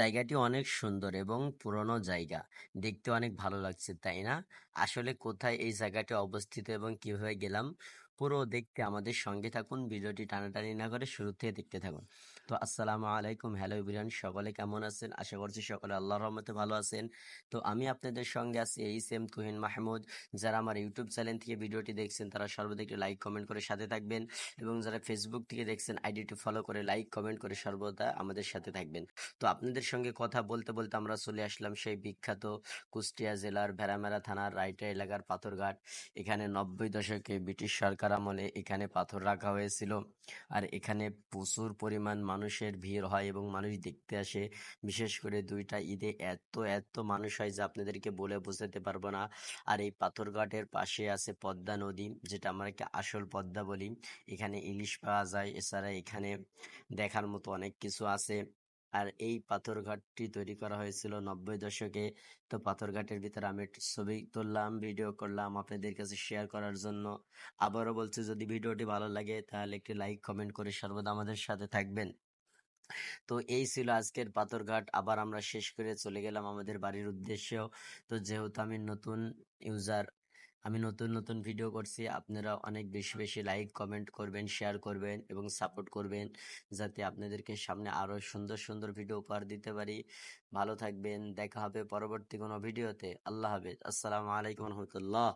জায়গাটি অনেক সুন্দর এবং পুরনো জায়গা। দেখতে অনেক ভালো লাগছে, তাই না? আসলে কোথায় এই জায়গাটি অবস্থিত এবং কীভাবে গেলাম পুরো দেখতে আমাদের সঙ্গে থাকুন। ভিডিওটি টানাটানি না করে শুরু থেকে দেখতে থাকুন। তো আসসালামু আলাইকুম হ্যালো এভরিওয়ান, সকলে কেমন আছেন? আশা করছি সকলে আল্লাহর রহমতে ভালো আছেন। তো আমি আপনাদের সঙ্গে আছি এই সেম তুহিন মাহমুদ। যারা আমার ইউটিউব চ্যানেল থেকে ভিডিওটি দেখছেন, তারা সর্বদা একটু লাইক কমেন্ট করে সাথে থাকবেন এবং যারা ফেসবুক থেকে দেখছেন, আইডিটি ফলো করে লাইক কমেন্ট করে সর্বদা আমাদের সাথে থাকবেন। তো আপনাদের সঙ্গে কথা বলতে বলতে আমরা চলে আসলাম সেই বিখ্যাত কুষ্টিয়া জেলার ভেড়ামেরা থানার রাইটা এলাকার পাথরঘাট এখানে নব্বই দশকে ব্রিটিশ সরকার আমলে এখানে পাথর রাখা হয়েছিল। আর এখানে প্রচুর পরিমাণ মানুষের ভিড় হয় এবং মানুষ দেখতে আসে। বিশেষ করে দুইটা ঈদে এত এত মানুষ হয় যে আপনাদেরকে বলে বোঝাতে পারব না। আর এই পাথরঘাটের পাশে আছে পদ্মা নদী, যেটা আমরা আসল পদ্মা বলি। এখানে ইলিশ পাওয়া যায়, এছাড়া এখানে দেখার মতো অনেক কিছু আছে। আর এই পাথরঘাটটি তৈরি করা হয়েছিল নব্বই দশকে। তো পাথরঘাটের ভিতরে আমি ছবি তুললাম ভিডিও করলাম আপনাদের কাছে শেয়ার করার জন্য। আবারও বলছি, যদি ভিডিওটি ভালো লাগে তাহলে একটি লাইক কমেন্ট করে সর্বদা আমাদের সাথে থাকবেন। তো এই ছিল আজকের পাথরঘাট আবার আমরা শেষ করে চলে গেলাম আমাদের বাড়ির উদ্দেশ্যেও। তো যেহেতু আমি নতুন ইউজার আমি নতুন নতুন ভিডিও করছি। আপনারা অনেক বেশি বেশি লাইক কমেন্ট করবেন শেয়ার করবেন এবং সাপোর্ট করবেন যাতে আপনাদেরকে সামনে আরও সুন্দর সুন্দর ভিডিও উপহার দিতে পারি। ভালো থাকবেন। দেখা হবে পরবর্তী কোনো ভিডিওতে আল্লাহ হাফেজ। আসসালামু আলাইকুম রহমতুল্লাহ।